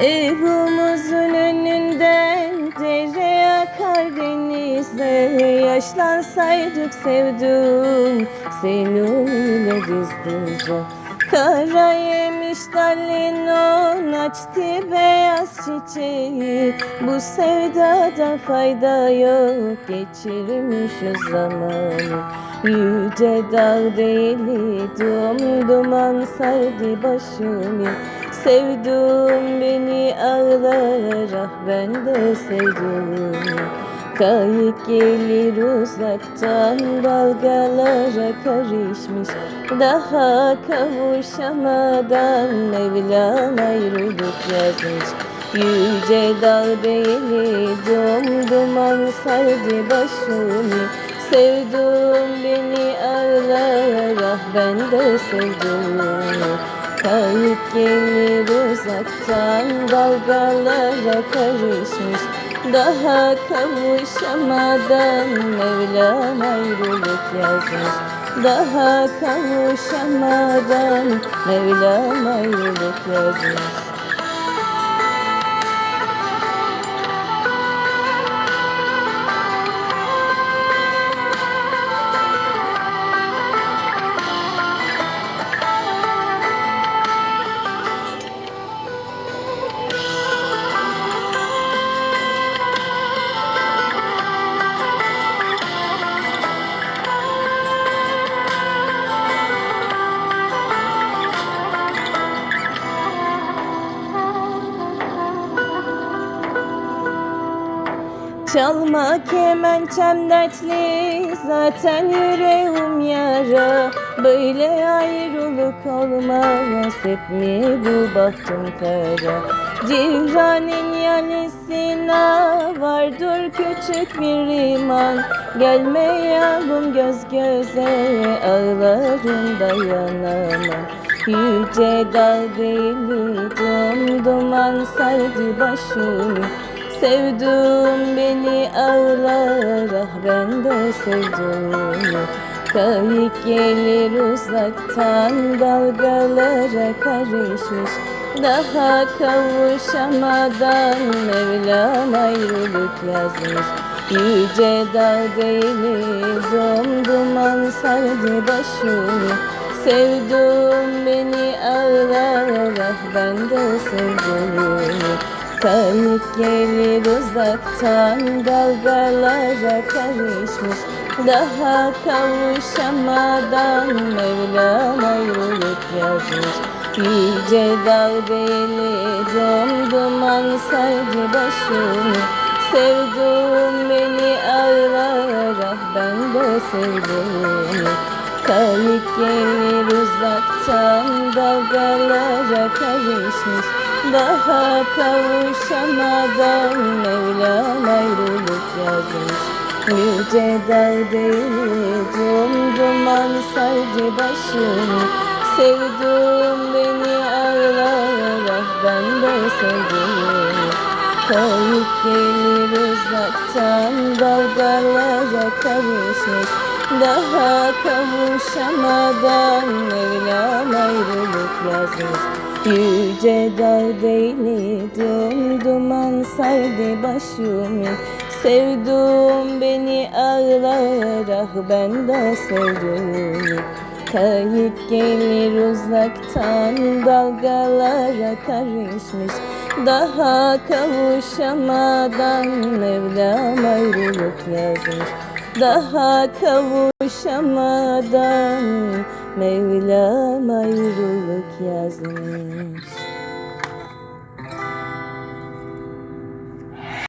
Evimizin önünden dere akar denize Yaşlansaydık sevdum seninle diz dize Kara yemiş dalin açtı beyaz çiçeği. Bu sevdada fayda yok geçirmiş o zamanı. Yüce dağ değil dum duman sardı başımı. Sevdum beni ağlar ah ben de sevdum Kayık gelir uzaktan dalgalara karışmış. Daha kavuşamadan Mevlam ayrılık yazmış. Yüce dağ değil dum duman sardı başımı. Sevdum beni ağlar ah ben de sevdum Kayıp gelir uzaktan dalgalara karışmış. Daha kavuşamadan Mevlam ayrılık yazmış. Daha kavuşamadan Mevlam ayrılık yazmış Çalma kemençem dertli. Zaten yüreğim yara. Böyle ayrılık olmaz. Hep mi bu bahtım kara? Cihranin yanisine vardır küçük bir iman. Gelmeyalım göz göze ağlarım dayanamam. Yüce dağ deli dum duman sardı başımı Sevdum beni ağlar ah ben de sevdim. Kayık gelir uzaktan dalgalara karışmış. Daha kavuşamadan Mevlam ayrılık yazmış. Yüce dağ değil dum duman sardı başımı. Sevdum Kayık gelir uzaktan dalgalara karışmış. Daha kavuşamadan Mevlam ayrılık yazmış. Yüce dağ deli dum duman sardı başımı. Sevdum beni ağlar ah ben de sevdim Kayık gelir uzaktan dalgalara karışmış Daha kavuşamadan Mevlam ayrılık yazmış. Yüce dağ değil dum duman sardı başımı Sevdum beni ağlar ah ben de sevdim Kayıp gelir uzaktan dalgalara karışmış Daha kavuşamadan Mevlam ayrılık yazmış. Yüce dağ değil dum duman sardı başımı. Sevdum beni ağlar ah ben de sevdim Kayıp gelir uzaktan dalgalara karışmış. Daha kavuşamadan Mevlam ayrılık yazmış Daha kavuşamadan Mevlam ayrılık yazmış